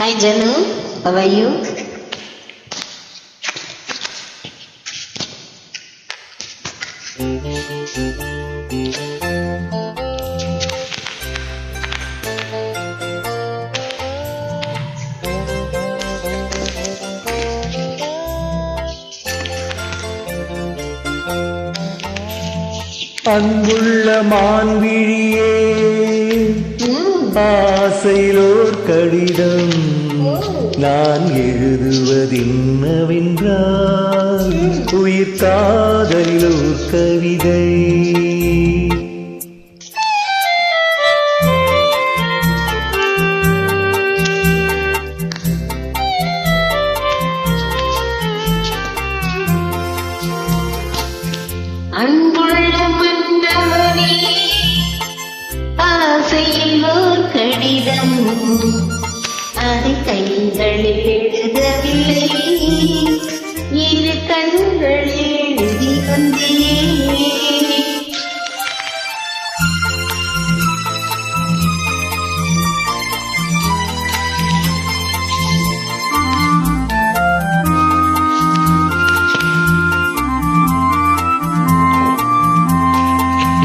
Hi Janu, how are you? அன்புள்ள மான்விழியே. ஆசையிலோர் கடிதம் நான் எழுதுவதென்னவென்றால் உயிர் காதலிலோர் கவிதை. அன்புள்ள மன்னவனே ஆசையில் ஓர் கடிதம். அதை கைகளில் எழுதவில்லை. இரு கண்களில் எழுதி வந்தேன்.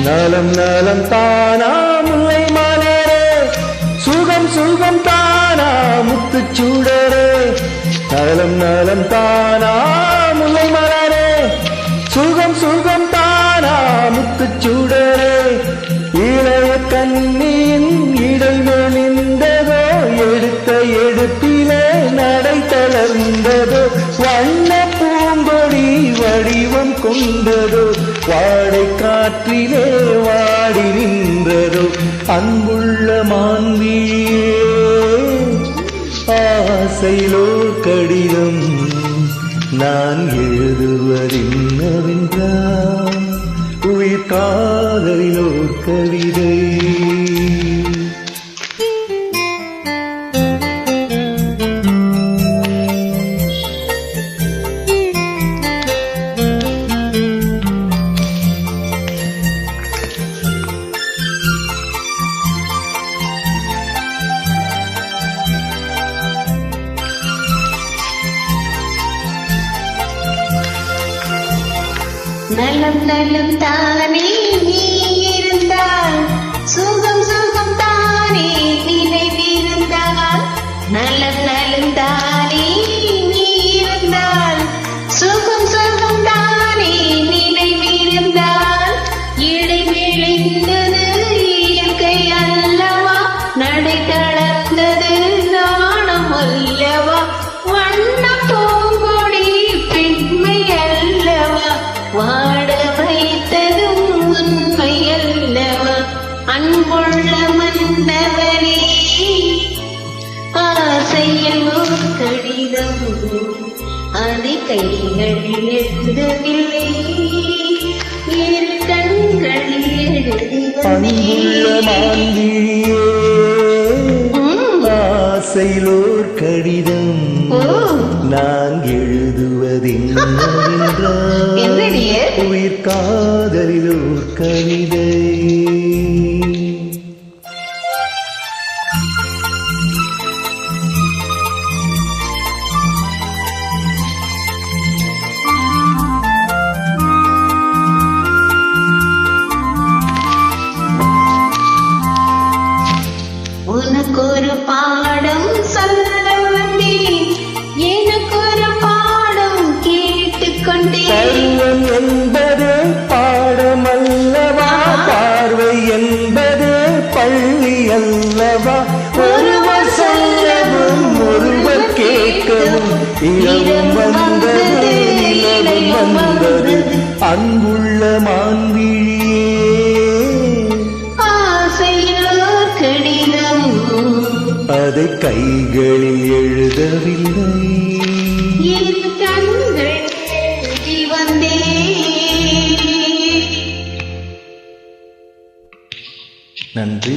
நலம் நலம் தானா முல்லை மலரே. சுகம் சுகம் தான் நலம் தானா? முல்லை மலரே. சுகம் சுகம் தானா? முத்து சுடரே. இளைய கண்ணின் இடை மெலிந்ததோ எடுத்த எடுப்பிலே நடை தளர்ந்ததோ வண்ண பூங்கொடி வடிவம் கொண்டதோ வாடை காற்றிலே வாடி நின்றதோ அன்புள்ள மான்வியே ஆசையிலோ கடிதம் நான் எழுதுவதென்னவென்றால் உயிர் காதலிலோ கவிதை நலம் நலம் தானே அதை கைகளில் எழுதவில்லை கண்களில் எழுதி அன்புள்ள வந்தேன். மான்விழியே ம். ஆசையிலோர் கடிதம் நான் எழுதுவதென்னவென்றால் என்னடியே? உயிர் காதலிலோர் கவிதை பள்ளி அல்லவா? ஒருவர் சொல்லவும் ஒருவர் கேட்கவும் இரவும் வந்தது நிலவும் வந்தது. அன்புள்ள மான்விழியே. அதை கைகளில் எழுதவில்லை. கண்கள் எழுதி நன்றி